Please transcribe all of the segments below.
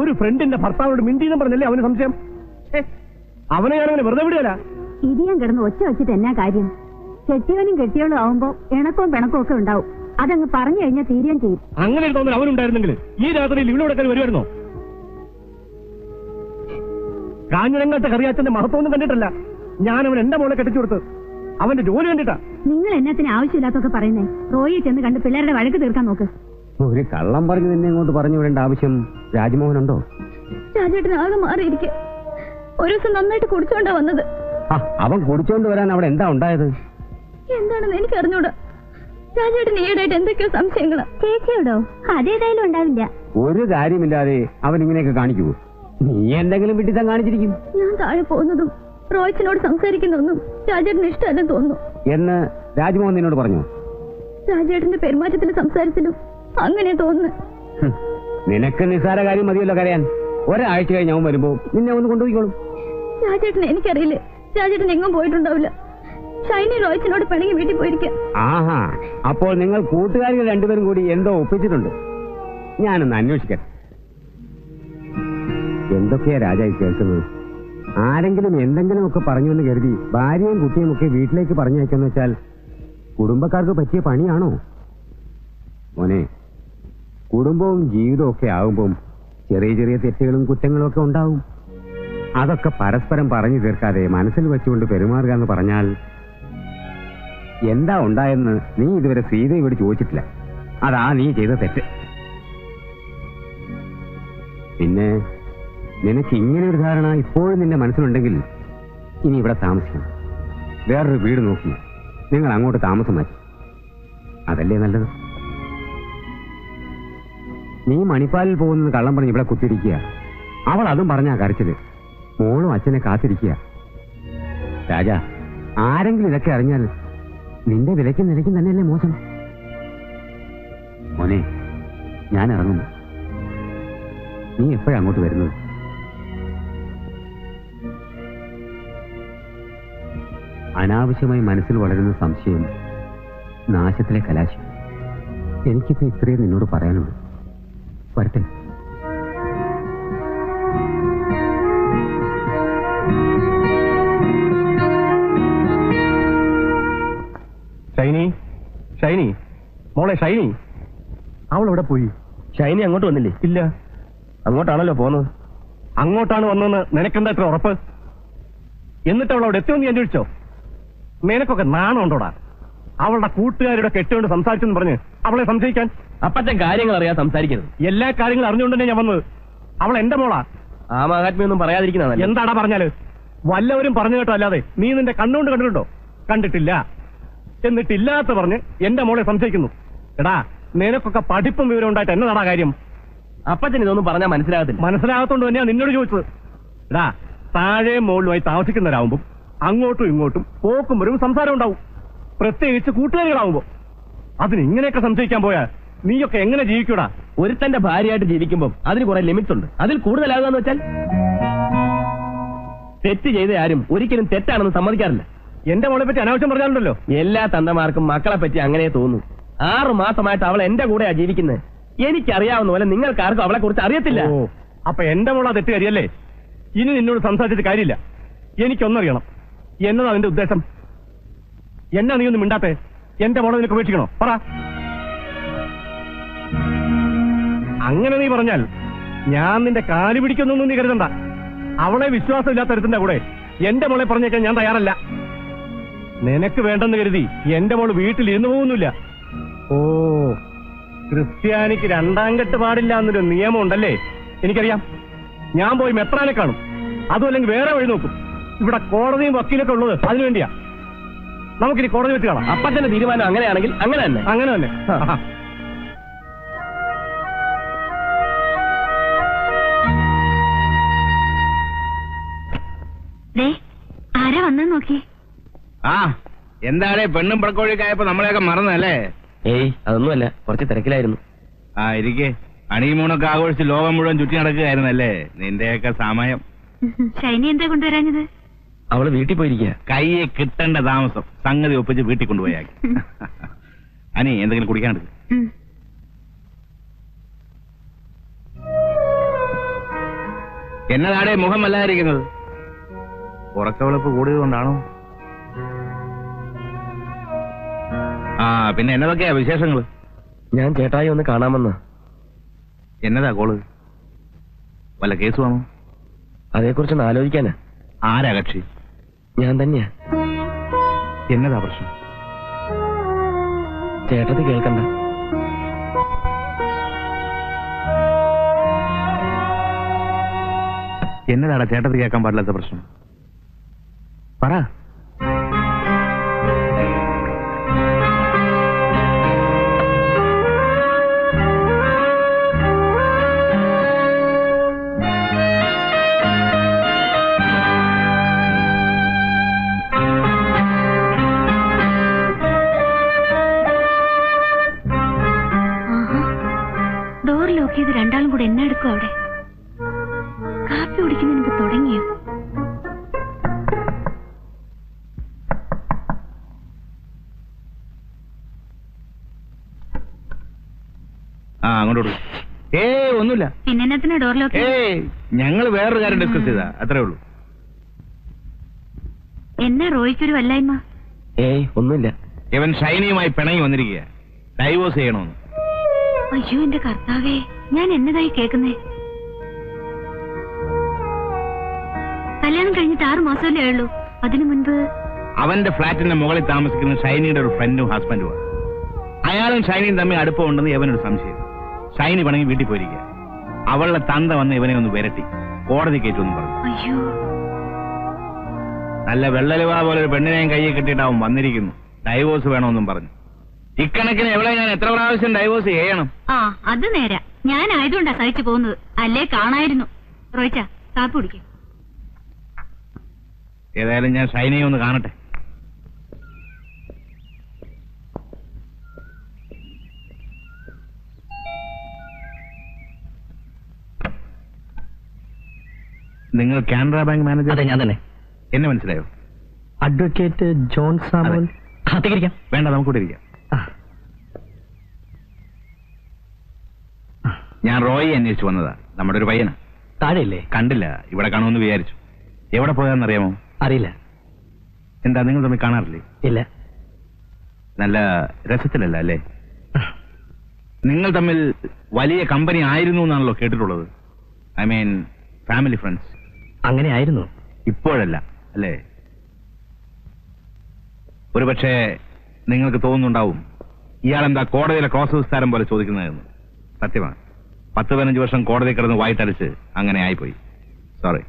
ഒരു ഫ്രണ്ടിന്റെ ഭർത്താവോട് എന്ന് പറഞ്ഞല്ലേ അവന് സംശയം? അവനെ ഞാനങ്ങനെ വെറുതെ വിടുകയല്ല. ഇടിയാൻ കിടന്ന് ഒച്ച വെച്ചിട്ട് എന്നാ കാര്യം? കെട്ടിയവനും കെട്ടിയവളും ആവുമ്പോ ഇണക്കവും പിണക്കവും ഒക്കെ ഉണ്ടാവും. അതങ്ങ് പറഞ്ഞു കഴിഞ്ഞാൽ തീരുകയും ചെയ്യും. അങ്ങനെ ഒരു തോന്നൽ അവനുണ്ടായിരുന്നെങ്കിൽ ഈ രാത്രിയിൽ ഇവിടെ വരുമായിരുന്നോ? കാഞ്ഞിരങ്ങാട്ട് കറിയാച്ചന്റെ മഹത്വമൊന്നും കണ്ടിട്ടല്ല. ഞാൻ അവൻ എന്റെ മോളെ കെട്ടിച്ചു കൊടുത്ത് അവന്റെ ജോലി കണ്ടിട്ടാ. നിങ്ങൾ എന്നത്തിന് ആവശ്യമില്ലാത്തൊക്കെ പറയുന്നേ. റോയെ ചെന്ന് കണ്ട് പിള്ളേരുടെ വഴക്ക് തീർക്കാൻ നോക്ക്. ഒരു കള്ളം പറഞ്ഞു നിന്നെ ഇങ്ങോട്ട് പറഞ്ഞു വിടേണ്ട ആവശ്യം രാജ്മോഹനുണ്ടോ? രാജേട്ടൻ ആകെ മാറിയിരിക്കെ. ഒരു ദിവസം നന്നായിട്ട് കുടിച്ചോണ്ടാ വന്നത്. ആ അവൻ കുടിച്ചോണ്ട് വരാൻ അവിടെ എന്താ ഉണ്ടായത്? എന്താണെന്ന് എനിക്ക് അറിഞ്ഞൂടാ രാജേട്ടൻ ഈയിടെയായിട്ട് എന്തൊക്കെയോ സംശയങ്ങളാ. ചേച്ചിയോടോ? അതേതായാലും ഉണ്ടാവില്ല. ഒരു കാര്യമില്ലാതെ അവൻ ഇങ്ങനെയൊക്കെ കാണിക്കൂ നീ എന്തെങ്കിലും വിട്ടിത്താൻ കാണിച്ചിരിക്കും. ഞാൻ താഴെ പോകുന്നതും റോയ്ച്ചിനോട് സംസാരിക്കുന്നതൊന്നും രാജേട്ടന് ഇഷ്ടമല്ലെന്ന് തോന്നുന്നു. എന്ന് രാജ്മോഹൻ നിന്നോട് പറഞ്ഞു? രാജേട്ടന്റെ പെരുമാറ്റത്തിലും സംസാരത്തിലും അങ്ങനെ തോന്നുന്നു. നിനക്ക് നിസ്സാര കാര്യം മതിയല്ലോ കരയാൻ. ഒരാഴ്ച കഴിഞ്ഞ് അവൻ വരുമ്പോ നിന്നെ ഒന്ന് കൊണ്ടുപോയിക്കോളും. രാജേട്ടൻ എനിക്കറിയില്ല. രാജേട്ടൻ എങ്ങും പോയിട്ടുണ്ടാവില്ല. ഷൈനി റോയിച്ചിനോട് പിണങ്ങി വീട്ടിൽ പോയിരിക്കാം. ആഹാ അപ്പോൾ നിങ്ങൾ കൂട്ടുകാരികൾ രണ്ടുപേരും കൂടി എന്തോ ഒപ്പിച്ചിട്ടുണ്ട്. ഞാനൊന്ന് അന്വേഷിക്കട്ടെ. എന്തൊക്കെയാ രാജായി കേൾക്കുന്നത്? ആരെങ്കിലും എന്തെങ്കിലും ഒക്കെ പറഞ്ഞുവെന്ന് കരുതി ഭാര്യയും കുട്ടിയും ഒക്കെ വീട്ടിലേക്ക് പറഞ്ഞയക്കാന്ന് വെച്ചാൽ കുടുംബക്കാർക്ക് പറ്റിയ പണിയാണോ? മോനെ കുടുംബവും ജീവിതവും ഒക്കെ ആകുമ്പം ചെറിയ ചെറിയ തെറ്റുകളും കുറ്റങ്ങളും ഒക്കെ ഉണ്ടാവും. അതൊക്കെ പരസ്പരം പറഞ്ഞു തീർക്കാതെ മനസ്സിൽ വെച്ചുകൊണ്ട് പെരുമാറുക എന്ന് പറഞ്ഞാൽ എന്താ ഉണ്ടായെന്ന് നീ ഇതുവരെ സീതയോട് ചോദിച്ചിട്ടില്ല. അതാ നീ ചെയ്ത തെറ്റ്. പിന്നെ നിനക്ക് ഇങ്ങനെ ഒരു ധാരണ ഇപ്പോഴും നിന്റെ മനസ്സിലുണ്ടെങ്കിൽ ഇനി ഇവിടെ താമസിക്കണം. വേറൊരു വീട് നോക്കി. നിങ്ങൾ അങ്ങോട്ട് താമസം മാറ്റി. അതല്ലേ നല്ലത്? നീ മണിപ്പാലിൽ പോകുന്നത് കള്ളം പറഞ്ഞ് ഇവിടെ കുത്തിരിക്കുക അവൾ അതും പറഞ്ഞാ കരച്ചിൽ. മോളും അച്ഛനെ കാത്തിരിക്കുക. രാജാ ആരെങ്കിലും ഇതൊക്കെ അറിഞ്ഞാൽ നിന്റെ വിലയ്ക്കും നിലയ്ക്കും തന്നെയല്ലേ മോശം? മോനെ ഞാൻ ഇറങ്ങുന്നു. നീ എപ്പോഴാ അങ്ങോട്ട് വരുന്നത്? അനാവശ്യമായി മനസ്സിൽ വളരുന്ന സംശയം നാശത്തിലെ കലാശം. എനിക്കിപ്പോ ഇത്രയും നിന്നോട് പറയാനുള്ളൂ. വരട്ടെ ഷൈനി ഷൈനി മോളെ ഷൈനി. അവൾ എവിടെ പോയി? ഷൈനി അങ്ങോട്ട് വന്നില്ലേ? ഇല്ല. അങ്ങോട്ടാണല്ലോ പോന്നത്. അങ്ങോട്ടാണ് വന്നതെന്ന് നിനക്കെന്താ ഉറപ്പ്? എന്നിട്ട് അവൾ അവിടെ എത്തിയോന്ന് ഞാൻ ചോദിച്ചോ നിനക്കൊക്കെ നാണം ഉണ്ടോടാ അവളുടെ കൂട്ടുകാരുടെ കെട്ടുകൊണ്ട് സംസാരിച്ചെന്ന് പറഞ്ഞ് അവളെ സംശയിക്കാൻ. അപ്പത്തെ കാര്യങ്ങൾ അറിയാൻ സംസാരിക്കരുത്. എല്ലാ കാര്യങ്ങളും അറിഞ്ഞുകൊണ്ടേ ഞാൻ വന്നത്? അവൾ എന്റെ മോളാ. ആ മഹാത്മ്യൊന്നും പറയാതിരിക്കുന്ന എന്താടാ പറഞ്ഞാൽ? വല്ലവരും പറഞ്ഞു കേട്ടോ അല്ലാതെ നീ നിന്റെ കണ്ണുകൊണ്ട് കണ്ടിട്ടുണ്ടോ? കണ്ടിട്ടില്ല. എന്നിട്ടില്ലാത്ത പറഞ്ഞ് എന്റെ മോളെ സംശയിക്കുന്നു. എടാ നിനക്കൊക്കെ പഠിപ്പും വിവരം ഉണ്ടായിട്ട് എന്നതാടാ കാര്യം? അപ്പച്ചൻ ഇതൊന്നും പറഞ്ഞാൽ മനസ്സിലാകത്തില്ല. മനസ്സിലാകത്തോണ്ട് തന്നെയാ നിന്നോട് ചോദിച്ചത്. എടാ താഴെ മുകളിലുമായി താമസിക്കുന്നവരാകുമ്പോൾ അങ്ങോട്ടും ഇങ്ങോട്ടും പോക്കും വരും സംസാരം ഉണ്ടാവും. പ്രത്യേകിച്ച് കൂട്ടുകാരികളാവുമ്പോ. അതിന് ഇങ്ങനെയൊക്കെ സംശയിക്കാൻ പോയാൽ നീയൊക്കെ എങ്ങനെ ജീവിക്കൂടാ? ഒരു ഒരുത്തന്റെ ഭാര്യയായിട്ട് ജീവിക്കുമ്പോൾ അതിന് കുറെ ലിമിറ്റ്സ് ഉണ്ട്. അതിൽ കൂടുതലാകാന്ന് വെച്ചാൽ തെറ്റ് ചെയ്ത ആരും ഒരിക്കലും തെറ്റാണെന്ന് സമ്മതിക്കാറില്ല. എന്റെ മോളെ പറ്റി അനാവശ്യം പറഞ്ഞാലുണ്ടല്ലോ. എല്ലാ തന്തമാർക്കും മക്കളെ പറ്റി അങ്ങനെ തോന്നും. ആറു മാസമായിട്ട് അവൾ എന്റെ കൂടെയാ ജീവിക്കുന്നത് എനിക്കറിയാവുന്ന പോലെ നിങ്ങൾക്ക് ആർക്കും അവളെ കുറിച്ച് അറിയത്തില്ല. അപ്പൊ എന്റെ മോളാ തെറ്റുകാരിയല്ലേ ഇനി നിന്നോട് സംസാരിച്ചിട്ട് കാര്യമില്ല. എനിക്കൊന്നറിയണം. എന്നതാ അതിന്റെ ഉദ്ദേശം? എന്നാ നീ ഒന്നും മിണ്ടാത്തെ? എന്റെ മോളെ നിനക്ക് ഉപേക്ഷിക്കണോ? പറ. അങ്ങനെ നീ പറഞ്ഞാൽ ഞാൻ നിന്റെ കാലു പിടിക്കുന്നൊന്നും നീ കരുതണ്ട. അവളെ വിശ്വാസമില്ലാത്ത ഒരുത്തിന്റെ കൂടെ എന്റെ മോളെ പറഞ്ഞേക്കാൻ ഞാൻ തയ്യാറല്ല. നിനക്ക് വേണ്ടെന്ന് കരുതി എന്റെ മോൾ വീട്ടിൽ ഇരുന്നു പോകുന്നില്ല. ഓ ക്രിസ്ത്യാനിക്ക് രണ്ടാം കെട്ട് പാടില്ല എന്നൊരു നിയമം ഉണ്ടല്ലേ എനിക്കറിയാം. ഞാൻ പോയി മെത്രാനെ കാണും. അതും അല്ലെങ്കിൽ വേറെ വഴി നോക്കും. ഇവിടെ കോടതിയും വക്കീലൊക്കെ ഉള്ളത് അതിനുവേണ്ടിയാ. നമുക്കിനി കോടതി വെച്ച് കാണാം. അപ്പച്ചന്റെ തീരുമാനം അങ്ങനെയാണെങ്കിൽ അങ്ങനെ തന്നെ. അങ്ങനെ തന്നെ. ആരാ വന്നു നോക്കി. ആ എന്താടേ പെണ്ണും പടക്കോഴിക്കായപ്പോ നമ്മളെയൊക്കെ മറന്നല്ലേ ഏയ് അതൊന്നുമല്ല കുറച്ച് തിരക്കിലായിരുന്നു. ആ ഇരിക്കെ. അണിമൂണൊക്കെ ആഘോഷിച്ച് ലോകം മുഴുവൻ ചുറ്റി നടക്കുകയായിരുന്നല്ലേ നിന്റെയൊക്കെ സമയം? ഷൈനി എന്താ കൊണ്ടുവരാഞ്ഞത്? അവൾ വീട്ടിൽ പോയിരിക്കുക കയ്യെ കിട്ടേണ്ട താമസം സംഗതി ഒപ്പിച്ച് വീട്ടിൽ കൊണ്ടുപോയാക്കി. അനി എന്തെങ്കിലും കുടിക്കാണ്ട് എന്നതാടെ മുഖം വല്ലാതിരിക്കുന്നത്? ഉറക്കവിളപ്പ് കൂടിയതുകൊണ്ടാണോ? ആ പിന്നെ എന്നതൊക്കെയാ വിശേഷങ്ങൾ ഞാൻ ചേട്ടായി ഒന്ന് കാണാമെന്ന്. എന്നതാ കോൾ? വല്ല കേസ് വേണോ അതേക്കുറിച്ചൊന്ന് ആലോചിക്കാനാ. ആരാ കക്ഷി? ഞാൻ തന്നെയാ. എന്നതാ പ്രശ്നം? ചേട്ടത് കേൾക്കണ്ട. എന്നതാടാ ചേട്ടത് കേൾക്കാൻ പാടില്ലാത്ത പ്രശ്നം? പറ. കൂടെ എന്നെ എടുക്കും അവിടെ? കാപ്പി കുടിക്കുന്ന എനിക്ക് തുടങ്ങിയോ? ആ അങ്ങോട്ട്. ഏയ് ഒന്നുമില്ല. ഞങ്ങൾ വേറൊരു കാര്യം ഡിസ്കസ് ചെയ്താ. അത്രേ ഉള്ളൂ. എന്നാ റോയിക്കൊരു വല്ലായ്മ? ഏയ് ഒന്നുമില്ല. ഇവൻ ഷൈനിയുമായി പിണങ്ങി വന്നിരിക്കുക ഡൈവോഴ്സ് ചെയ്യണമെന്ന് അയ്യോ എന്റെ കർത്താവേ. ഞാൻ എന്നതായി കേൾക്കുന്നേ? കല്യാണം കഴിഞ്ഞിട്ട് ആറു മാസമല്ലേ ഉള്ളൂ അതിനു മുൻപ് അവന്റെ ഫ്ലാറ്റിന്റെ മുകളിൽ താമസിക്കുന്ന ഷൈനിയുടെ ഒരു ഫ്രണ്ടും ഹസ്ബൻഡുമാണ് അയാളും ഷൈനിയും തമ്മിൽ അടുപ്പമുണ്ടെന്ന് ഇവനൊരു സംശയം. ഷൈനി പണങ്ങി വീട്ടിൽ പോയിരിക്കുക. അവളുടെ തന്ത വന്ന് ഇവനെ ഒന്ന് വിരട്ടി. കോടതി കയറ്റുമെന്ന് പറഞ്ഞു. അയ്യോ. നല്ല വെള്ളലുവ പോലെ ഒരു പെണ്ണിനെയും കയ്യിൽ കെട്ടിയിട്ട് അവൻ വന്നിരിക്കുന്നു. ഡൈവോഴ്സ് വേണമെന്നും പറഞ്ഞു. ഇക്കണക്കിന് എവിടെ ഞാൻ എത്ര പ്രാവശ്യം ഡൈവോഴ്സ് ചെയ്യണം? ആ അത് നേരാ. ഞാൻ ആയതുകൊണ്ടാ സഹിച്ചു പോകുന്നത്. അല്ലേ കാണായിരുന്നു. റോയിച്ച കാപ്പി കുടിക്കും. ഏതായാലും ഞാൻ ഷൈനിയെ ഒന്ന് കാണട്ടെ. നിങ്ങൾ കാനറ ബാങ്ക് മാനേജർ? അതെ ഞാൻ തന്നെ. എന്നെ മനസ്സിലായോ? Advocate John Samuel. വേണ്ട നമുക്കൂടെ ഇരിക്കാം. റോയി അന്വേഷിച്ചു വന്നതാ. നമ്മുടെ ഒരു പയ്യനാ. താഴെയില്ലേ? കണ്ടില്ല. ഇവിടെ കാണുമെന്ന് വിചാരിച്ചു. എവിടെ പോയാന്നറിയാമോ? അറിയില്ല. എന്താ നിങ്ങൾ തമ്മിൽ കാണാറില്ലേ? ഇല്ല. നല്ല രസത്തിലല്ല അല്ലേ? നിങ്ങൾ തമ്മിൽ വലിയ കമ്പനി ആയിരുന്നു എന്നാണല്ലോ കേട്ടിട്ടുള്ളത്. I mean family friends. അങ്ങനെ ആയിരുന്നു. ഇപ്പോഴല്ല അല്ലേ? ഒരുപക്ഷെ നിങ്ങൾക്ക് തോന്നുന്നുണ്ടാവും ഇയാളെന്താ കോടതിയിലെ ക്രോസ് വിസ്താരം പോലെ ചോദിക്കുന്നതെന്ന് സത്യമാണ്. പത്ത് പതിനഞ്ച് വർഷം കോടതി കിടന്ന് വായിട്ടടിച്ച് അങ്ങനെ ആയിപ്പോയി. സോറി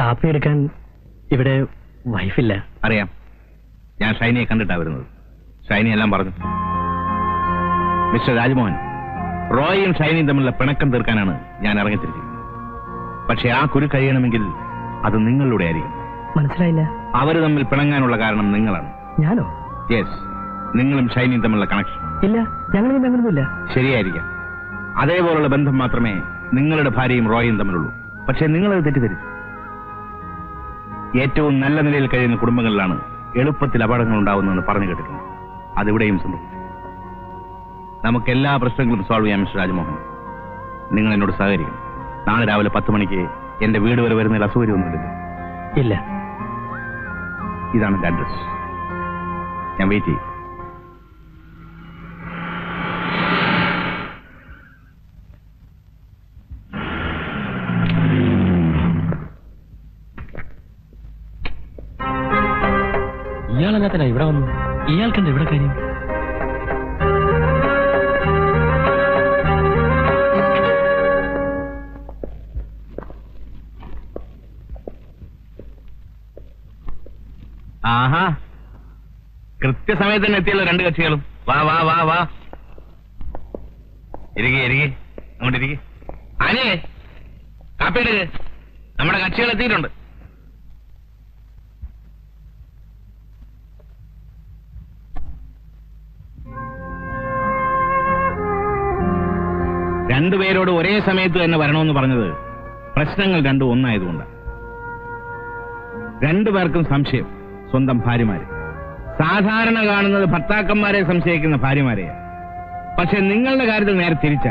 കാപ്പി എടുക്കാൻ ഇവിടെ വൈഫില്ല. അറിയാം. ഞാൻ ഷൈനിയെ കണ്ടിട്ടാ വരുന്നത്. ഷൈനി എല്ലാം പറഞ്ഞു. മിസ്റ്റർ രാജ്മോഹൻ റോയും ഷൈനിയും തമ്മിലുള്ള പിണക്കം തീർക്കാനാണ് ഞാൻ ഇറങ്ങിത്തിരിക്കുന്നത്. പക്ഷെ ആ കുരു കഴിയണമെങ്കിൽ അത് നിങ്ങളിലൂടെ ആയിരിക്കും. മനസ്സിലായില്ല. അവർ തമ്മിൽ പിണങ്ങാനുള്ള കാരണം നിങ്ങളാണ്. ഞാനോ? യെസ് നിങ്ങളും ഷൈനിയും തമ്മിലുള്ള കണക്ഷൻ ഇല്ല ഞങ്ങൾ അങ്ങനൊന്നുമില്ല. ശരിയായിരിക്കാം. അതേപോലുള്ള ബന്ധം മാത്രമേ നിങ്ങളുടെ ഭാര്യയും റോയും തമ്മിലുള്ളൂ. പക്ഷെ നിങ്ങളത് തെറ്റിദ്ധരിച്ചു. ഏറ്റവും നല്ല നിലയിൽ കഴിയുന്ന കുടുംബങ്ങളിലാണ് എളുപ്പത്തിൽ അപകടങ്ങൾ ഉണ്ടാവുന്നതെന്ന് പറഞ്ഞു കേട്ടിട്ടുണ്ട്. അതിവിടെയും സംഭവിച്ചു. നമുക്ക് എല്ലാ പ്രശ്നങ്ങളും സോൾവ് ചെയ്യാം മിസ്റ്റർ രാജമോഹൻ. നിങ്ങൾ എന്നോട് സഹകരിക്കും നാളെ രാവിലെ പത്ത് മണിക്ക് എന്റെ വീട് വരെ വരുന്നതിൽ അസൗകര്യമൊന്നുമില്ല ഇല്ല. ഇതാണ് എന്റെ അഡ്രസ് ഞാൻ വെയിറ്റ് ചെയ്യും. ഇയാളെന്നാ ഇവിടെ വന്നു ഇയാൾക്കെന്താ ഇവിടെ കാര്യം? ആഹാ. കൃത്യസമയത്ത് തന്നെ എത്തിയല്ലോ രണ്ട് കക്ഷികളും. വാ വാ വാ വാ. ഇരിക്കെ ഇരിക്കെ. അങ്ങോട്ടിരിക്കേ അനേ കാപ്പിയുടെ നമ്മുടെ കക്ഷികൾ എത്തിയിട്ടുണ്ട്. രണ്ടുപേരോട് ഒരേ സമയത്ത് തന്നെ വരണമെന്ന് പറഞ്ഞത് പ്രശ്നങ്ങൾ രണ്ടും ഒന്നായതുകൊണ്ടാണ് രണ്ടുപേർക്കും സംശയം സ്വന്തം ഭാര്യമാരെ. സാധാരണ കാണുന്നത് ഭർത്താക്കന്മാരെ സംശയിക്കുന്ന ഭാര്യമാരെയാണ് പക്ഷെ നിങ്ങളുടെ കാര്യത്തിൽ നേരെ തിരിച്ച.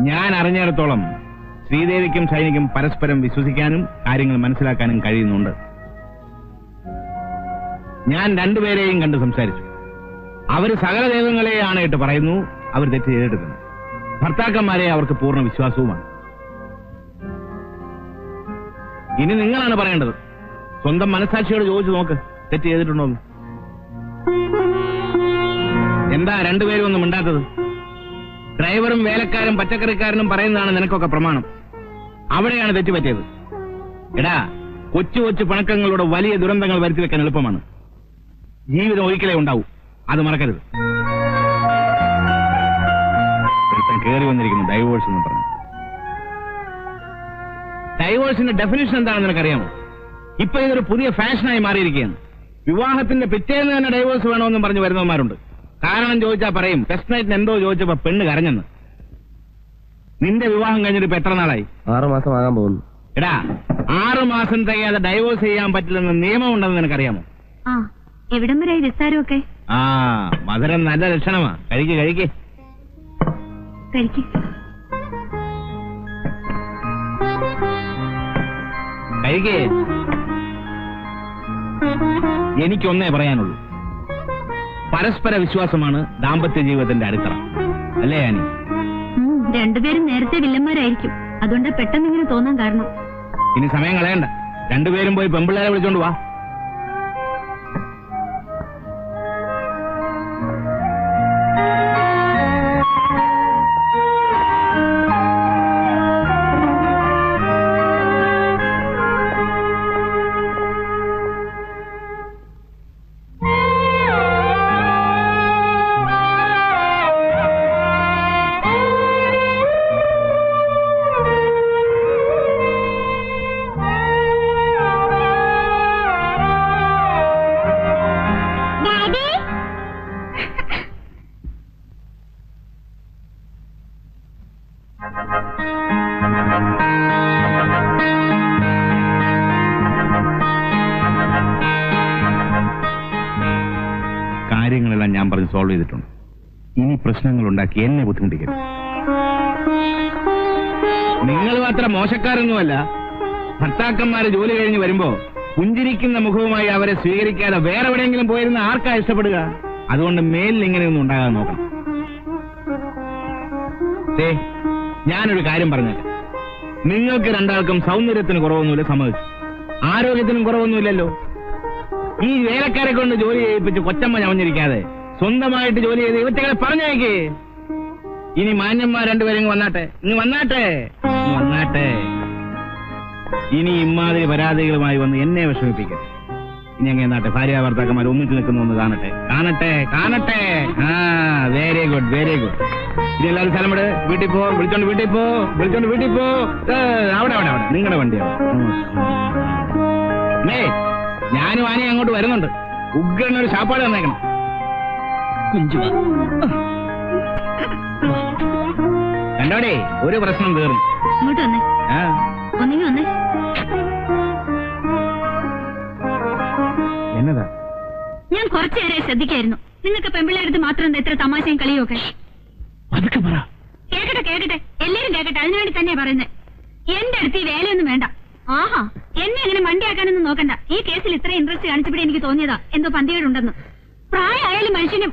ഞാൻ അറിഞ്ഞിടത്തോളം ശ്രീദേവിക്കും ഷൈനിക്കും പരസ്പരം വിശ്വസിക്കാനും കാര്യങ്ങൾ മനസ്സിലാക്കാനും കഴിയുന്നുണ്ട്. ഞാൻ രണ്ടുപേരെയും കണ്ട് സംസാരിച്ചു. അവർ സകല ദൈവങ്ങളെയാണ് ഇട്ട് പറയുന്നു അവർ തെറ്റ് ചെയ്തെടുക്കുന്നു ഭർത്താക്കന്മാരെ അവർക്ക് പൂർണ വിശ്വാസവുമാണ്. ഇനി നിങ്ങളാണ് പറയേണ്ടത്. സ്വന്തം മനസാക്ഷിയോട് ചോദിച്ചു നോക്ക് തെറ്റ് ചെയ്തിട്ടുണ്ടോ. എന്താ രണ്ടുപേരും ഒന്നും മിണ്ടാത്തത്? ഡ്രൈവറും വേലക്കാരും പച്ചക്കറിക്കാരനും പറയുന്നതാണ് നിനക്കൊക്കെ പ്രമാണം. അവിടെയാണ് തെറ്റുപറ്റിയത് എടാ കൊച്ചു കൊച്ചു പണക്കങ്ങളുടെ വലിയ ദുരന്തങ്ങൾ വരുത്തി വെക്കാൻ എളുപ്പമാണ്. ജീവിതം ഒരിക്കലേ ഉണ്ടാവും. അത് മറക്കരുത്. കേറി വന്നിരിക്കുന്നു ഡൈവോഴ്സ് എന്ന് പറഞ്ഞു. ഡൈവോഴ്സിന്റെ ഡെഫിനിഷൻ എന്താണെന്ന് നിനക്കറിയാമോ? ഇപ്പൊ ഇതൊരു പുതിയ ഫാഷനായി മാറിയിരിക്കുകയാണ്. വിവാഹത്തിന്റെ പിറ്റേന്ന് തന്നെ ഡൈവോഴ്സ് വേണമെന്നും പറഞ്ഞു വരുന്നവന്മാരുണ്ട്. കാരണം ചോദിച്ചാൽ പറയും ഫസ്റ്റ് നൈറ്റിന് എന്തോ ചോദിച്ചപ്പോ പെണ്ണ് കരഞ്ഞെന്ന്. നിന്റെ വിവാഹം കഴിഞ്ഞിട്ട് ഇപ്പൊ എത്ര നാളായി? ആറു മാസം ആകാൻ പോകുന്നു. എടാ ആറു മാസം തികയാതെ ഡൈവോഴ്സ് ചെയ്യാൻ പറ്റില്ലെന്ന് നിയമം ഉണ്ടെന്ന് നിനക്കറിയാമോ? ആ എവിടം വരെ ആ മധുരം നല്ല ലക്ഷണമാ. കഴിക്ക് കഴിക്ക്. കഴിക്കും കഴിക്കേ എനിക്കൊന്നേ പറയാനുള്ളൂ. പരസ്പര വിശ്വാസമാണ് ദാമ്പത്യ ജീവിതത്തിന്റെ അടിത്തറ. അല്ലേ ആനി? രണ്ടുപേരും നേരത്തെ വില്ലന്മാരായിരിക്കും. അതുകൊണ്ട് പെട്ടെന്ന് ഇങ്ങനെ തോന്നാൻ കാരണം. ഇനി സമയം കളയണ്ട. രണ്ടുപേരും പോയി പെമ്പിള്ളേരെ വിളിച്ചോണ്ട് വാ. ബുദ്ധിമുട്ടിക്കരുത് നിങ്ങൾ മാത്രം മോശക്കാരൊന്നുമല്ല. ഭർത്താക്കന്മാര് ജോലി കഴിഞ്ഞ് വരുമ്പോ പുഞ്ചിരിക്കുന്ന മുഖവുമായി അവരെ സ്വീകരിക്കാതെ വേറെ എവിടെയെങ്കിലും പോയിരുന്ന ആർക്കാ ഇഷ്ടപ്പെടുക? അതുകൊണ്ട് മേലിൽ ഇങ്ങനെയൊന്നും ഉണ്ടാകാൻ നോക്കണം. ഞാനൊരു കാര്യം പറഞ്ഞത് നിങ്ങൾക്ക് രണ്ടാൾക്കും സൗന്ദര്യത്തിന് കുറവൊന്നുമില്ല സമ്മതിച്ചു. ആരോഗ്യത്തിനും കുറവൊന്നുമില്ലല്ലോ. ഈ വേലക്കാരെ കൊണ്ട് ജോലി ചെയ്യിപ്പിച്ച് കൊച്ചമ്മ ചമഞ്ഞിരിക്കാതെ സ്വന്തമായിട്ട് ജോലി ചെയ്ത് ഇവറ്റകളെ പറഞ്ഞേക്ക് ഇനി മാന്യന്മാർ രണ്ടുപേരും വന്നാട്ടെ. ഇനി വന്നാട്ടെ. വന്നാട്ടെ. ഇനി ഇമാതിരി പരാതികളുമായി വന്ന് എന്നെ വിഷമിപ്പിക്കട്ടെ ഇനി അങ്ങനെ നാട്ടെ ഭാര്യ ഭർത്താക്കന്മാർ ഒന്നിച്ച് നിൽക്കുന്നു ഒന്ന് കാണട്ടെ. കാണട്ടെ കാണട്ടെ. ആ വെരി ഗുഡ് വെരി ഗുഡ് ഇനി എല്ലാവരും സ്ഥലം വിട്. വീട്ടിൽ പോ വിളിച്ചോണ്ട് വീട്ടിൽ പോ വിളിച്ചോണ്ട് വീട്ടിൽ പോ. അവിടെ അവിടെ അവിടെ. നിങ്ങളുടെ വണ്ടിയാണ് ഞാനും ആനയും അങ്ങോട്ട് വരുന്നുണ്ട്. ഉഗ്രനൊരു ശാപ്പാട് തന്നേക്കണം. കുഞ്ചുവാ. കണ്ടോടേ ഒരു പ്രശ്നം തീർന്നു. ഇങ്ങോട്ട് വന്നേ. ആ. ഒന്നിങ്ങി വന്നേ. എന്നതാ? ഞാൻ കുറച്ചു നേരെ ശ്രദ്ധിക്കായിരുന്നു. നിങ്ങൾക്ക് പെമ്പിള്ളേരടുത്ത് മാത്രം എന്താ ഇത്ര തമാശയും കളിയൊക്കെ അതൊക്കെ പറ. കേക്കട്ടെ കേക്കട്ടെ. എല്ലാരും കേക്കട്ടെ. അതിനുവേണ്ടി തന്നെയാ പറയുന്നത് എന്റെ അടുത്ത് ഈ വേലയൊന്നും വേണ്ട. ആഹാ എന്നെ അങ്ങനെ മണ്ടിയാക്കാനൊന്നും നോക്കണ്ട. ഈ കേസിൽ ഇത്ര ഇൻട്രസ്റ്റ് കാണിച്ചപ്പോഴേ എനിക്ക് തോന്നിയതാ. എന്തോ പന്തികേടുണ്ടെന്ന്. പ്രായമായാലും മനുഷ്യനും